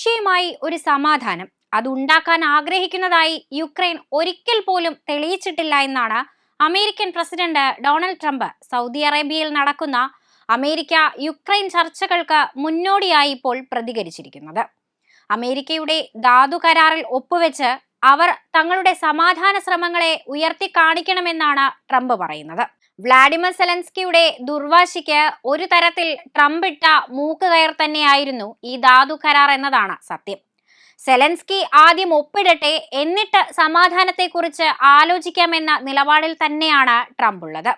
റഷ്യയുമായി ഒരു സമാധാനം. അതുണ്ടാക്കാൻ ആഗ്രഹിക്കുന്നതായി യുക്രൈൻ ഒരിക്കൽ പോലും തെളിയിച്ചിട്ടില്ല എന്നാണ് American president Donald Trump Saudi അറേബ്യയിൽ നടക്കുന്ന അമേരിക്ക യുക്രൈൻ ചർച്ചകൾക്ക് മുന്നോടിയായി ഇപ്പോൾ പ്രതികരിച്ചിരിക്കുന്നത്. അമേരിക്കയുടെ ധാതു കരാറിൽ ഒപ്പുവെച്ച് അവർ തങ്ങളുടെ സമാധാന ശ്രമങ്ങളെ ഉയർത്തി കാണിക്കണമെന്നാണ് ട്രംപ് പറയുന്നത്. വ്ളാഡിമിർ സെലൻസ്കിയുടെ ദുർവാശിക്ക് ഒരു തരത്തിൽ ട്രംപ് ഇട്ട മൂക്കുകയർ തന്നെയായിരുന്നു ഈ ധാതു കരാർ എന്നതാണ് സത്യം. സെലൻസ്കി ആദ്യം ഒപ്പിടട്ടെ എന്നിട്ട് സമാധാനത്തെക്കുറിച്ച് ആലോചിക്കാമെന്ന നിലപാടിൽ തന്നെയാണ് ട്രംപ് ഉള്ളത്.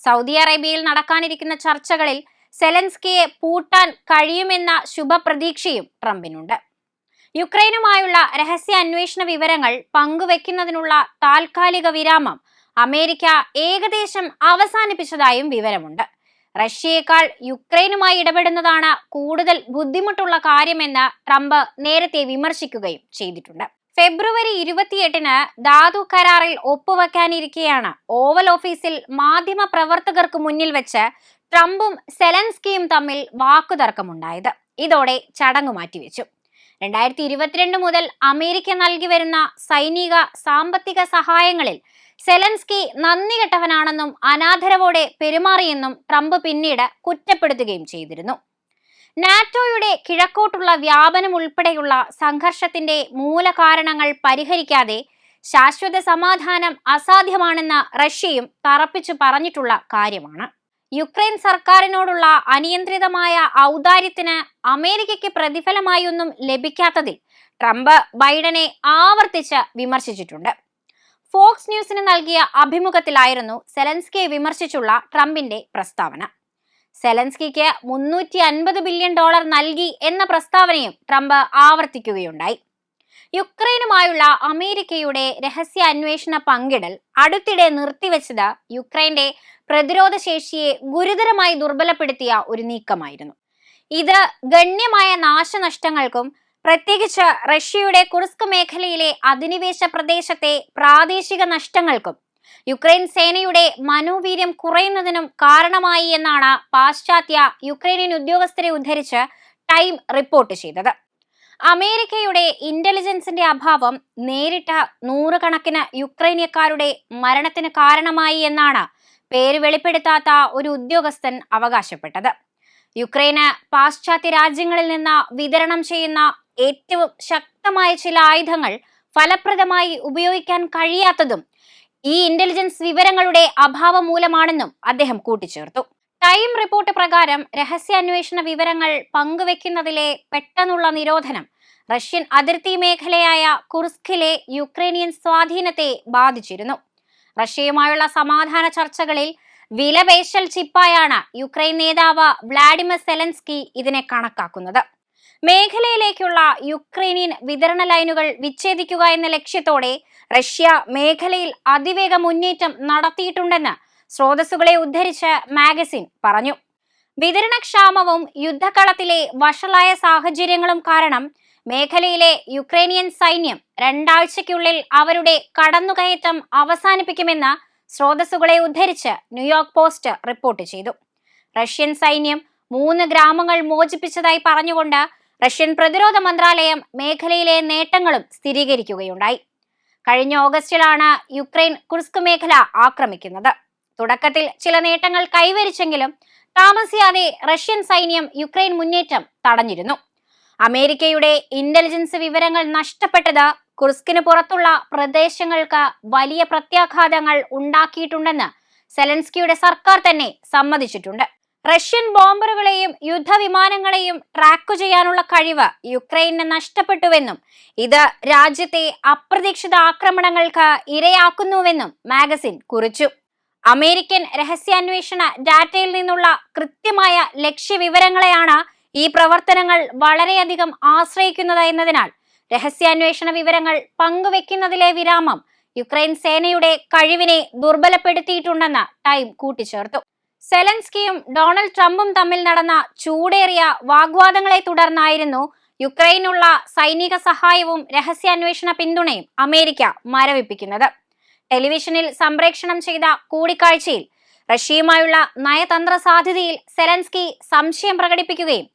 സൗദി അറേബ്യയിൽ നടക്കാനിരിക്കുന്ന ചർച്ചകളിൽ സെലൻസ്കിയെ പൂട്ടാൻ കഴിയുമെന്ന ശുഭപ്രതീക്ഷയും ട്രംപിനുണ്ട്. യുക്രൈനുമായുള്ള രഹസ്യ അന്വേഷണ വിവരങ്ങൾ പങ്കുവെക്കുന്നതിനുള്ള താൽക്കാലിക വിരാമം അമേരിക്ക ഏകദേശം അവസാനിപ്പിച്ചതായും വിവരമുണ്ട്. റഷ്യയേക്കാൾ യുക്രൈനുമായി ഇടപെടുന്നതാണ് കൂടുതൽ ബുദ്ധിമുട്ടുള്ള കാര്യമെന്ന് ട്രംപ് നേരത്തെ വിമർശിക്കുകയും ചെയ്തിട്ടുണ്ട്. ഫെബ്രുവരി ഇരുപത്തിയെട്ടിന് ധാതു കരാറിൽ ഒപ്പുവെക്കാനിരിക്കെയാണ്. ഓവൽ ഓഫീസിൽ മാധ്യമ പ്രവർത്തകർക്ക് മുന്നിൽ വെച്ച് ട്രംപും സെലൻസ്കിയും തമ്മിൽ വാക്കുതർക്കമുണ്ടായത്. ഇതോടെ ചടങ്ങ് മാറ്റിവെച്ചു. രണ്ടായിരത്തി ഇരുപത്തിരണ്ട് മുതൽ അമേരിക്ക നൽകി വരുന്ന സൈനിക സാമ്പത്തിക സഹായങ്ങളിൽ സെലൻസ്കി നന്ദി കെട്ടവനാണെന്നും അനാദരവോടെ പെരുമാറിയെന്നും ട്രംപ് പിന്നീട് കുറ്റപ്പെടുത്തുകയും ചെയ്തിരുന്നു. നാറ്റോയുടെ കിഴക്കോട്ടുള്ള വ്യാപനം ഉൾപ്പെടെയുള്ള സംഘർഷത്തിന്റെ മൂലകാരണങ്ങൾ പരിഹരിക്കാതെ ശാശ്വത സമാധാനം അസാധ്യമാണെന്ന് റഷ്യയും തറപ്പിച്ചു പറഞ്ഞിട്ടുള്ള കാര്യമാണ്. യുക്രൈൻ സർക്കാരിനോടുള്ള അനിയന്ത്രിതമായ ഔദാര്യത്തിന് അമേരിക്കയ്ക്ക് പ്രതിഫലമായൊന്നും ലഭിക്കാത്തതിൽ ട്രംപ് ബൈഡനെ ആവർത്തിച്ച് വിമർശിച്ചിട്ടുണ്ട്. ഫോക്സ് ന്യൂസിന് നൽകിയ അഭിമുഖത്തിലായിരുന്നു സെലൻസ്കിയെ വിമർശിച്ചുള്ള ട്രംപിന്റെ പ്രസ്താവന. സെലൻസ്കിക്ക് മുന്നൂറ്റി അൻപത് ബില്യൺ ഡോളർ നൽകി എന്ന പ്രസ്താവനയും ട്രംപ് ആവർത്തിക്കുകയുണ്ടായി. യുക്രൈനുമായുള്ള അമേരിക്കയുടെ രഹസ്യ അന്വേഷണ പങ്കിടൽ അടുത്തിടെ നിർത്തിവെച്ചത് യുക്രൈന്റെ പ്രതിരോധ ശേഷിയെ ഗുരുതരമായി ദുർബലപ്പെടുത്തിയ ഒരു നീക്കമായിരുന്നു. ഇത് ഗണ്യമായ നാശനഷ്ടങ്ങൾക്കും പ്രത്യേകിച്ച് റഷ്യയുടെ കുർസ്ക് മേഖലയിലെ അധിനിവേശ പ്രദേശത്തെ പ്രാദേശിക നഷ്ടങ്ങൾക്കും യുക്രൈൻ സേനയുടെ മനോവീര്യം കുറയുന്നതിനും കാരണമായി എന്നാണ് പാശ്ചാത്യ യുക്രൈനിയൻ ഉദ്യോഗസ്ഥരെ ഉദ്ധരിച്ച് ടൈം റിപ്പോർട്ട് ചെയ്തത്. അമേരിക്കയുടെ ഇന്റലിജൻസിന്റെ അഭാവം നേരിട്ട നൂറുകണക്കിന് യുക്രൈനിയക്കാരുടെ മരണത്തിന് കാരണമായി എന്നാണ് പേര് വെളിപ്പെടുത്താത്ത ഒരു ഉദ്യോഗസ്ഥൻ അവകാശപ്പെട്ടത്. യുക്രൈന് പാശ്ചാത്യ രാജ്യങ്ങളിൽ നിന്ന് വിതരണം ചെയ്യുന്ന ഏറ്റവും ശക്തമായ ചില ആയുധങ്ങൾ ഫലപ്രദമായി ഉപയോഗിക്കാൻ കഴിയാത്തതും ഈ ഇന്റലിജൻസ് വിവരങ്ങളുടെ അഭാവം മൂലമാണെന്നും അദ്ദേഹം കൂട്ടിച്ചേർത്തു. ടൈം റിപ്പോർട്ട് പ്രകാരം രഹസ്യാന്വേഷണ വിവരങ്ങൾ പങ്കുവെക്കുന്നതിലെ പെട്ടെന്നുള്ള നിരോധനം റഷ്യൻ അതിർത്തി മേഖലയായ കുർസ്കിലെ യുക്രൈനിയൻ സ്വാധീനത്തെ ബാധിച്ചിരുന്നു. റഷ്യയുമായുള്ള സമാധാന ചർച്ചകളിൽ വിലപേശൽ ചിപ്പായാണ് യുക്രൈൻ നേതാവ് വ്ളാഡിമിർ സെലൻസ്കി ഇതിനെ കണക്കാക്കുന്നത്. മേഖലയിലേക്കുള്ള യുക്രൈനിയൻ വിതരണ ലൈനുകൾ വിച്ഛേദിക്കുക എന്ന ലക്ഷ്യത്തോടെ റഷ്യ മേഖലയിൽ അതിവേഗ മുന്നേറ്റം നടത്തിയിട്ടുണ്ടെന്ന് സ്രോതസ്സുകളെ ഉദ്ധരിച്ച് മാഗസിൻ പറഞ്ഞു. വിതരണക്ഷാമവും യുദ്ധകളത്തിലെ വഷളായ സാഹചര്യങ്ങളും കാരണം മേഖലയിലെ യുക്രൈനിയൻ സൈന്യം രണ്ടാഴ്ചയ്ക്കുള്ളിൽ അവരുടെ കടന്നുകയറ്റം അവസാനിപ്പിക്കുമെന്ന് സ്രോതസ്സുകളെ ഉദ്ധരിച്ച് ന്യൂയോർക്ക് പോസ്റ്റ് റിപ്പോർട്ട് ചെയ്തു. റഷ്യൻ സൈന്യം മൂന്ന് ഗ്രാമങ്ങൾ മോചിപ്പിച്ചതായി പറഞ്ഞുകൊണ്ട് റഷ്യൻ പ്രതിരോധ മന്ത്രാലയം മേഖലയിലെ നേട്ടങ്ങളും സ്ഥിരീകരിക്കുകയുണ്ടായി. കഴിഞ്ഞ ഓഗസ്റ്റിലാണ് യുക്രൈൻ കുർസ്ക് മേഖല ആക്രമിക്കുന്നത്. തുടക്കത്തിൽ ചില നേട്ടങ്ങൾ കൈവരിച്ചെങ്കിലും താമസിയാതെ റഷ്യൻ സൈന്യം യുക്രൈൻ മുന്നേറ്റം തടഞ്ഞിരുന്നു. അമേരിക്കയുടെ ഇന്റലിജൻസ് വിവരങ്ങൾ നഷ്ടപ്പെട്ടത് കുർസ്കിന് പുറത്തുള്ള പ്രദേശങ്ങൾക്ക് വലിയ പ്രത്യാഘാതങ്ങൾ ഉണ്ടാക്കിയിട്ടുണ്ടെന്ന് സെലൻസ്കിയുടെ സർക്കാർ തന്നെ സമ്മതിച്ചിട്ടുണ്ട്. റഷ്യൻ ബോംബറുകളെയും യുദ്ധവിമാനങ്ങളെയും ട്രാക്ക് ചെയ്യാനുള്ള കഴിവ് യുക്രൈന് നഷ്ടപ്പെട്ടുവെന്നും ഇത് രാജ്യത്തെ അപ്രതീക്ഷിത ആക്രമണങ്ങൾക്ക് ഇരയാക്കുന്നുവെന്നും മാഗസിൻ കുറിച്ചു. അമേരിക്കൻ രഹസ്യാന്വേഷണ ഡാറ്റയിൽ നിന്നുള്ള കൃത്യമായ ലക്ഷ്യവിവരങ്ങളെയാണ് ഈ പ്രവർത്തനങ്ങൾ വളരെയധികം ആശ്രയിക്കുന്നത് എന്നതിനാൽ രഹസ്യാന്വേഷണ വിവരങ്ങൾ പങ്കുവെക്കുന്നതിലെ വിരാമം യുക്രൈൻ സേനയുടെ കഴിവിനെ ദുർബലപ്പെടുത്തിയിട്ടുണ്ടെന്ന് ടൈം കൂട്ടിച്ചേർത്തു. സെലൻസ്കിയും ഡൊണാൾഡ് ട്രംപും തമ്മിൽ നടന്ന ചൂടേറിയ വാഗ്വാദങ്ങളെ തുടർന്നായിരുന്നു യുക്രൈനുള്ള സൈനിക സഹായവും രഹസ്യാന്വേഷണ പിന്തുണയും അമേരിക്ക മരവിപ്പിക്കുന്നത്. ടെലിവിഷനിൽ സംപ്രേക്ഷണം ചെയ്ത കൂടിക്കാഴ്ചയിൽ റഷ്യയുമായുള്ള നയതന്ത്ര സാധ്യതയിൽ സെലൻസ്കി സംശയം പ്രകടിപ്പിക്കുകയും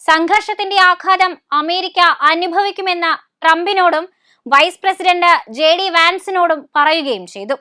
സംഘർഷത്തിന്റെ ആഘാതം അമേരിക്ക അനുഭവിക്കുമെന്ന് ട്രംപിനോടും വൈസ് പ്രസിഡന്റ് ജെ ഡി വാൻസിനോടും പറയുകയും ചെയ്തു.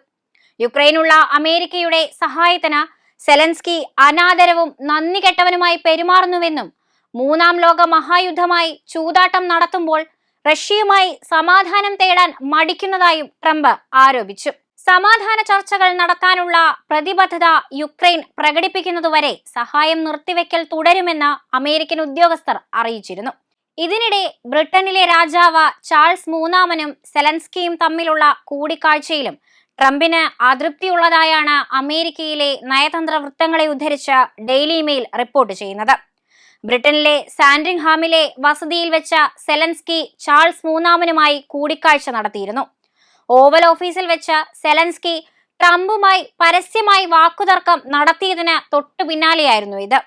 യുക്രൈനുള്ള അമേരിക്കയുടെ സഹായത്തിന് സെലൻസ്കി അനാദരവും നന്ദി കെട്ടവനുമായി പെരുമാറുന്നുവെന്നും മൂന്നാം ലോക മഹായുദ്ധമായി ചൂതാട്ടം നടത്തുമ്പോൾ റഷ്യയുമായി സമാധാനം തേടാൻ മടിക്കുന്നതായും ട്രംപ് ആരോപിച്ചു. സമാധാന ചർച്ചകൾ നടത്താനുള്ള പ്രതിബദ്ധത യുക്രൈൻ പ്രകടിപ്പിക്കുന്നതുവരെ സഹായം നിർത്തിവെക്കൽ തുടരുമെന്ന് അമേരിക്കൻ ഉദ്യോഗസ്ഥർ അറിയിച്ചിരുന്നു. ഇതിനിടെ ബ്രിട്ടനിലെ രാജാവ് ചാൾസ് മൂന്നാമനും സെലൻസ്കിയും തമ്മിലുള്ള കൂടിക്കാഴ്ചയിലും ട്രംപിന് അതൃപ്തിയുള്ളതായാണ് അമേരിക്കയിലെ നയതന്ത്ര വൃത്തങ്ങളെ ഉദ്ധരിച്ച ഡെയിലി മെയിൽ റിപ്പോർട്ട് ചെയ്യുന്നത്. ബ്രിട്ടനിലെ സാൻഡ്രിംഗ്ഹാമിലെ വസതിയിൽ വെച്ച സെലൻസ്കി ചാൾസ് മൂന്നാമനുമായി കൂടിക്കാഴ്ച നടത്തിയിരുന്നു. ഓവൽ ഓഫീസിൽ വെച്ച സെലൻസ്കി ട്രംപുമായി പരസ്യമായി വാക്കുതർക്കം നടത്തിയതിന് തൊട്ടു പിന്നാലെയായിരുന്നു ഇത്.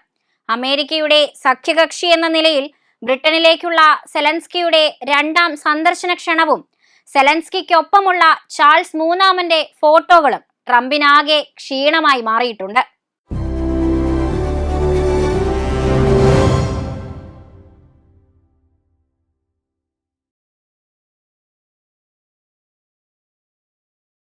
അമേരിക്കയുടെ സഖ്യകക്ഷി എന്ന നിലയിൽ ബ്രിട്ടനിലേക്കുള്ള സെലൻസ്കിയുടെ രണ്ടാം സന്ദർശന ക്ഷണവും സെലൻസ്കിക്കൊപ്പമുള്ള ചാൾസ് മൂന്നാമന്റെ ഫോട്ടോകളും ട്രംപിനാകെ ക്ഷീണമായി മാറിയിട്ടുണ്ട്.